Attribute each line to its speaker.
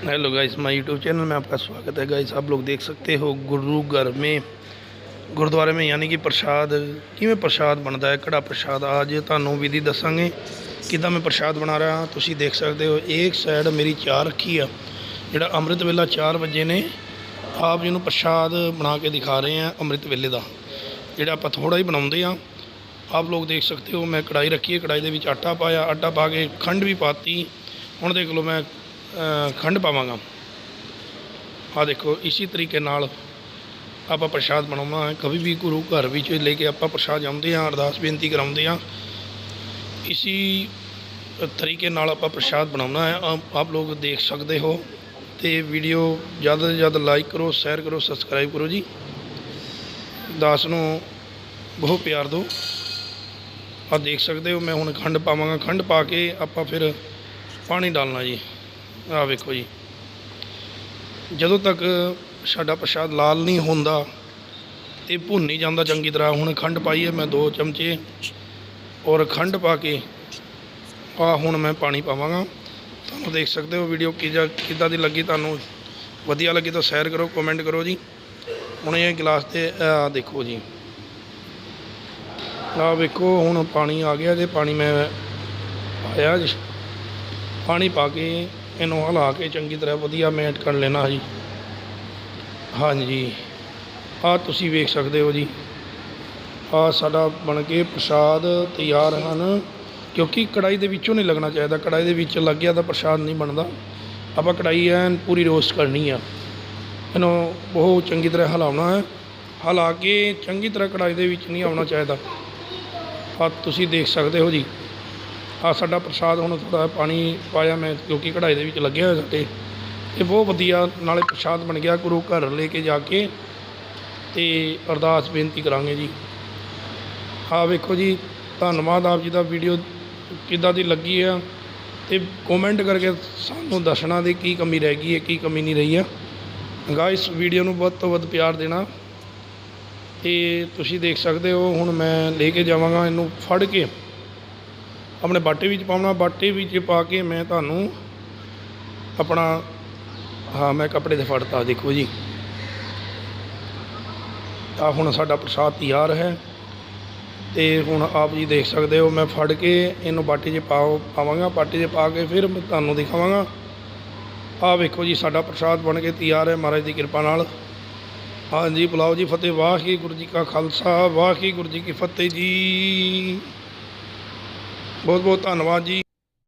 Speaker 1: hello guys my YouTube channel में आपका स्वागत है गाइस आप लोग देख सकते हो गुरु घर में ਗੁਰਦੁਆਰੇ में ਯਾਨੀ ਕਿ ਪ੍ਰਸ਼ਾਦ ਕਿਵੇਂ ਪ੍ਰਸ਼ਾਦ ਬਣਦਾ ਹੈ ਕੜਾ ਪ੍ਰਸ਼ਾਦ ਅੱਜ ਤੁਹਾਨੂੰ ਵਿਧੀ ਦੱਸਾਂਗੇ ਕਿਦਾਂ ਮੈਂ ਪ੍ਰਸ਼ਾਦ ਬਣਾ ਰਿਹਾ ਹਾਂ ਤੁਸੀਂ ਦੇਖ ਸਕਦੇ ਹੋ ਇੱਕ ਸਾਈਡ ਮੇਰੀ ਚਾਹ ਰੱਖੀ ਆ ਜਿਹੜਾ ਅੰਮ੍ਰਿਤ ਵੇਲਾ 4 ਵਜੇ ਨੇ ਆਪ ਜੀ ਨੂੰ ਪ੍ਰਸ਼ਾਦ ਬਣਾ ਕੇ ਦਿਖਾ ਰਹੇ ਹਾਂ ਅੰਮ੍ਰਿਤ ਵੇਲੇ ਦਾ ਜਿਹੜਾ ਆਪਾਂ ਥੋੜਾ ਹੀ ਬਣਾਉਂਦੇ ਆ ਆਪ ਲੋਕ ਦੇਖ ਸਕਦੇ ਹੋ ਮੈਂ ਕੜਾਈ ਰੱਖੀ ਹੈ ਕੜਾਈ ਦੇ ਵਿੱਚ ਆਟਾ ਪਾਇਆ ਆਟਾ ਪਾ ਕੇ ਖੰਡ ਵੀ ਪਾਤੀ ਹੁਣ ਦੇਖ ਲਓ ਮੈਂ ਅ, ਖੰਡ ਪਾਵਾਂਗਾ। ਆ ਦੇਖੋ, ਇਸੇ ਤਰੀਕੇ ਨਾਲ ਆਪਾਂ ਪ੍ਰਸ਼ਾਦ ਬਣਾਉਣਾ ਹੈ। ਕभी ਵੀ ਗੁਰੂ ਘਰ ਵਿੱਚ ਲੈ ਕੇ ਆਪਾਂ ਪ੍ਰਸ਼ਾਦ ਜਾਂਦੇ ਹਾਂ, ਅਰਦਾਸ ਬੇਨਤੀ ਕਰਾਉਂਦੇ ਹਾਂ। ਇਸੀ ਤਰੀਕੇ ਨਾਲ ਆਪਾਂ ਪ੍ਰਸ਼ਾਦ ਬਣਾਉਣਾ ਹੈ। ਆਪ- ਆਪ ਲੋਕ ਦੇਖ ਸਕਦੇ ਹੋ ਤੇ ਵੀਡੀਓ ਜ਼ਿਆਦਾ ਤੋਂ ਜ਼ਿਆਦਾ ਲਾਈਕ ਕਰੋ, ਸ਼ੇਅਰ ਕਰੋ, ਸਬਸਕ੍ਰਾਈਬ ਕਰੋ ਜੀ। ਦਾਸ ਨੂੰ ਬਹੁਤ ਪਿਆਰ ਦਿਓ। ਆ ਦੇਖ ਸਕਦੇ ਹੋ, ਮੈਂ ਹੁਣ ਖੰਡ ਪਾਵਾਂਗਾ। ਖੰਡ ਪਾ ਕੇ ਆਪਾਂ ਫਿਰ ਪਾਣੀ ਡਾਲਣਾ ਜੀ। ਆ ਵੇਖੋ ਜੀ। ਜਦੋਂ ਤੱਕ ਸਾਡਾ ਪ੍ਰਸ਼ਾਦ ਲਾਲ ਨਹੀਂ ਹੁੰਦਾ ਤੇ ਭੁੰਨ ਨਹੀਂ ਜਾਂਦਾ ਚੰਗੀ ਤਰ੍ਹਾਂ, ਹੁਣ ਖੰਡ ਪਾਈ ਹੈ, ਮੈਂ ਦੋ ਚਮਚੇ ਔਰ ਖੰਡ ਪਾ ਕੇ ਆ ਹੁਣ ਮੈਂ ਪਾਣੀ ਪਾਵਾਂਗਾ। ਤੁਹਾਨੂੰ ਦੇਖ ਸਕਦੇ ਹੋ ਵੀਡੀਓ ਕਿਜਾ ਕਿੱਦਾਂ ਦੀ ਲੱਗੀ, ਤੁਹਾਨੂੰ ਵਧੀਆ ਲੱਗੀ ਤਾਂ ਸ਼ੇਅਰ ਕਰੋ ਕਮੈਂਟ ਕਰੋ ਜੀ। ਹੁਣ ਇਹ ਗਲਾਸ ਤੇ ਦੇਖੋ ਜੀ। ਆ ਵੇਖੋ, ਹੁਣ ਪਾਣੀ ਆ ਗਿਆ ਜੇ, ਪਾਣੀ ਮੈਂ ਪਾਇਆ ਜੀ। ਪਾਣੀ ਪਾ ਕੇ ਇਹਨੂੰ ਹਿਲਾ ਕੇ ਚੰਗੀ ਤਰ੍ਹਾਂ ਵਧੀਆ ਮੈਟ ਕਰ ਲੈਣਾ ਜੀ ਹਾਂਜੀ। ਆ ਤੁਸੀਂ ਵੇਖ ਸਕਦੇ ਹੋ ਜੀ। ਆ ਸਾਡਾ ਬਣ ਕੇ ਪ੍ਰਸ਼ਾਦ ਤਿਆਰ ਹਨ। ਕਿਉਂਕਿ ਕੜਾਈ ਦੇ ਵਿੱਚੋਂ ਨਹੀਂ ਲੱਗਣਾ ਚਾਹੀਦਾ। ਕੜਾਈ ਦੇ ਵਿੱਚ ਲੱਗ ਗਿਆ ਤਾਂ ਪ੍ਰਸ਼ਾਦ ਨਹੀਂ ਬਣਦਾ। ਆਪਾਂ ਕੜਾਈ ਐਨ ਪੂਰੀ ਰੋਸਟ ਕਰਨੀ ਆ। ਇਹਨੂੰ ਬਹੁਤ ਚੰਗੀ ਤਰ੍ਹਾਂ ਹਿਲਾਉਣਾ ਹੈ। ਹਿਲਾ ਕੇ ਚੰਗੀ ਤਰ੍ਹਾਂ ਕੜਾਈ ਦੇ ਵਿੱਚ ਨਹੀਂ ਆਉਣਾ ਚਾਹੀਦਾ। ਆ ਤੁਸੀਂ ਦੇਖ ਸਕਦੇ ਹੋ ਜੀ। ਆ ਸਾਡਾ ਪ੍ਰਸ਼ਾਦ ਹੁਣ ਥੋੜਾ ਪਾਣੀ ਪਾਇਆ ਮੈਂ ਕਿਉਂਕਿ ਕਢਾਈ ਦੇ ਵਿੱਚ ਲੱਗਿਆ ਹੋਇਆ ਸਾਡੇ। ਇਹ ਬਹੁਤ ਵਧੀਆ ਨਾਲੇ ਪ੍ਰਸ਼ਾਦ ਬਣ ਗਿਆ, ਗੁਰੂ ਘਰ ਲੈ ਕੇ ਜਾ ਕੇ ਤੇ ਅਰਦਾਸ ਬੇਨਤੀ ਕਰਾਂਗੇ ਜੀ। ਆ ਵੇਖੋ ਜੀ, ਧੰਨਵਾਦ ਆਪ ਜੀ ਦਾ ਵੀਡੀਓ ਕਿੱਦਾਂ ਦੀ ਲੱਗੀ ਆ ਤੇ ਕਮੈਂਟ ਕਰਕੇ ਸਾਨੂੰ ਦੱਸਣਾ ਦੇ ਕੀ ਕਮੀ ਰਹਿ ਗਈ ਹੈ, ਕੀ ਕਮੀ ਨਹੀਂ ਰਹੀ ਆ। ਗਾਇਸ, ਵੀਡੀਓ ਨੂੰ ਵੱਧ ਤੋਂ ਵੱਧ ਪਿਆਰ ਦੇਣਾ। ਤੇ ਤੁਸੀਂ ਦੇਖ ਸਕਦੇ ਹੋ, ਹੁਣ ਮੈਂ ਲੈ ਕੇ ਜਾਵਾਂਗਾ ਇਹਨੂੰ ਫੜ ਕੇ। ਆਪਣੇ ਬਾਟੇ ਵਿੱਚ ਪਾਉਣਾ, ਬਾਟੇ ਵਿੱਚ ਪਾ ਕੇ ਮੈਂ ਤੁਹਾਨੂੰ ਆਪਣਾ, ਹਾਂ, ਮੈਂ ਕੱਪੜੇ ਤੇ ਫੜਤਾ, ਦੇਖੋ ਜੀ। ਆ ਹੁਣ ਸਾਡਾ ਪ੍ਰਸਾਦ ਤਿਆਰ ਹੈ ਤੇ ਹੁਣ ਆਪ ਜੀ ਦੇਖ ਸਕਦੇ ਹੋ, ਮੈਂ ਫੜ ਕੇ ਇਹਨੂੰ ਬਾਟੇ 'ਚ ਪਾਓ ਪਾਵਾਂਗਾ, ਬਾਟੇ 'ਚ ਪਾ ਕੇ ਫਿਰ ਤੁਹਾਨੂੰ ਦਿਖਾਵਾਂਗਾ। ਆ ਵੇਖੋ ਜੀ, ਸਾਡਾ ਪ੍ਰਸਾਦ ਬਣ ਕੇ ਤਿਆਰ ਹੈ, ਮਹਾਰਾਜ ਦੀ ਕਿਰਪਾ ਨਾਲ। ਹਾਂਜੀ, ਬੁਲਾਓ ਜੀ, ਫਤਿਹ, ਵਾਹਿਗੁਰੂ ਜੀ ਕਾ ਖਾਲਸਾ, ਵਾਹਿਗੁਰੂ ਜੀ ਕੀ ਫਤਿਹ ਜੀ। ਬਹੁਤ ਬਹੁਤ ਧੰਨਵਾਦ ਜੀ।